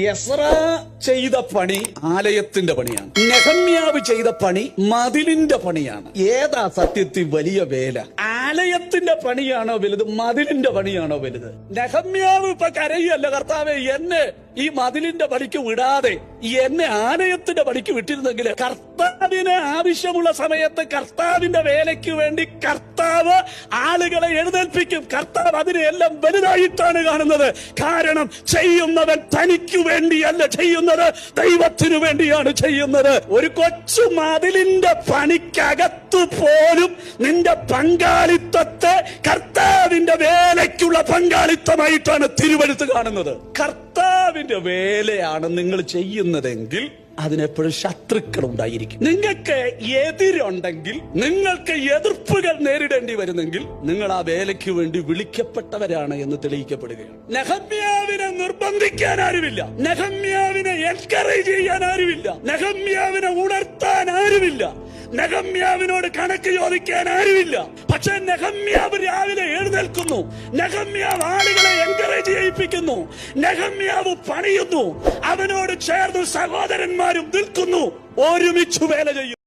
എസ്ര ചെയ്ത പണി ആലയത്തിന്റെ പണിയാണ്. നെഹമ്യാവ് ചെയ്ത പണി മതിലിന്റെ പണിയാണ്. ഏതാ സത്യത്തിൽ വലിയ വേല? ആലയത്തിന്റെ പണിയാണോ വലുത്? മതിലിന്റെ പണിയാണോ വലുത്? നെഹമ്യാവ് ഇപ്പൊ കരയല്ല കർത്താവെ എന്നെ ഈ മതിലിന്റെ പണിക്ക് വിടാതെ എന്നെ ആലയത്തിന്റെ പണിക്ക് വിട്ടിരുന്നെങ്കിൽ കർത്താവിന് ആവശ്യമുള്ള സമയത്ത് കർത്താവിന്റെ വേലയ്ക്ക് വേണ്ടി കർത്താവ് ആളുകളെ എഴുന്നേൽപ്പിക്കും. കർത്താവ് അതിനെയെല്ലാം വലുതായിട്ടാണ് കാണുന്നത്. കാരണം ചെയ്യുന്നവൻ തനിക്ക് വേണ്ടിയല്ല ചെയ്യുന്നത്. ദൈവത്തിനു വേണ്ടിയാണ് ചെയ്യുന്നത്. ഒരു കൊച്ചു മതിലിന്റെ പണിക്കകത്തു പോലും നിന്റെ പങ്കാളിത്തത്തെ കർത്താവിന്റെ വേലയ്ക്കുള്ള പങ്കാളിത്തമായിട്ടാണ് തിരുവഴുത്ത് കാണുന്നത്. കർത്താവിന്റെ വേലയാണ് നിങ്ങൾ ചെയ്യുന്നതെങ്കിൽ അതിനെപ്പോഴും ശത്രുക്കൾ ഉണ്ടായിരിക്കും നിങ്ങൾക്ക് എതിരുണ്ടെങ്കിൽ നിങ്ങൾക്ക് എതിർപ്പുകൾ നേരിടേണ്ടി വരുന്നെങ്കിൽ നിങ്ങൾ ആ വേലയ്ക്ക് വേണ്ടി വിളിക്കപ്പെട്ടവരാണ് എന്ന് തെളിയിക്കപ്പെടുകയാണ്. നെഹമ്യാവിനെ നിർബന്ധിക്കാൻ ആരുമില്ല. നെഹമ്യാവിനെ എൻകറേജ് ചെയ്യാൻ ആരുമില്ല. നെഹമ്യാവിനെ ഉണർത്താൻ ആരുമില്ല. നെഹമ്യാവിനോട് കണക്ക് ചോദിക്കാൻ ആരുമില്ല. പക്ഷെ നെഹമ്യാവ് രാവിലെ എഴുന്നേൽക്കുന്നു നെഹമ്യാവ് ആളുകളെ എൻകറേജ് ചെയ്യിപ്പിക്കുന്നു. നെഹമ്യാവ് പണിയുന്നു. അവനോട് ചേർന്ന് സഹോദരന്മാരും നിൽക്കുന്നു. ഒരുമിച്ചു വേല ചെയ്യും.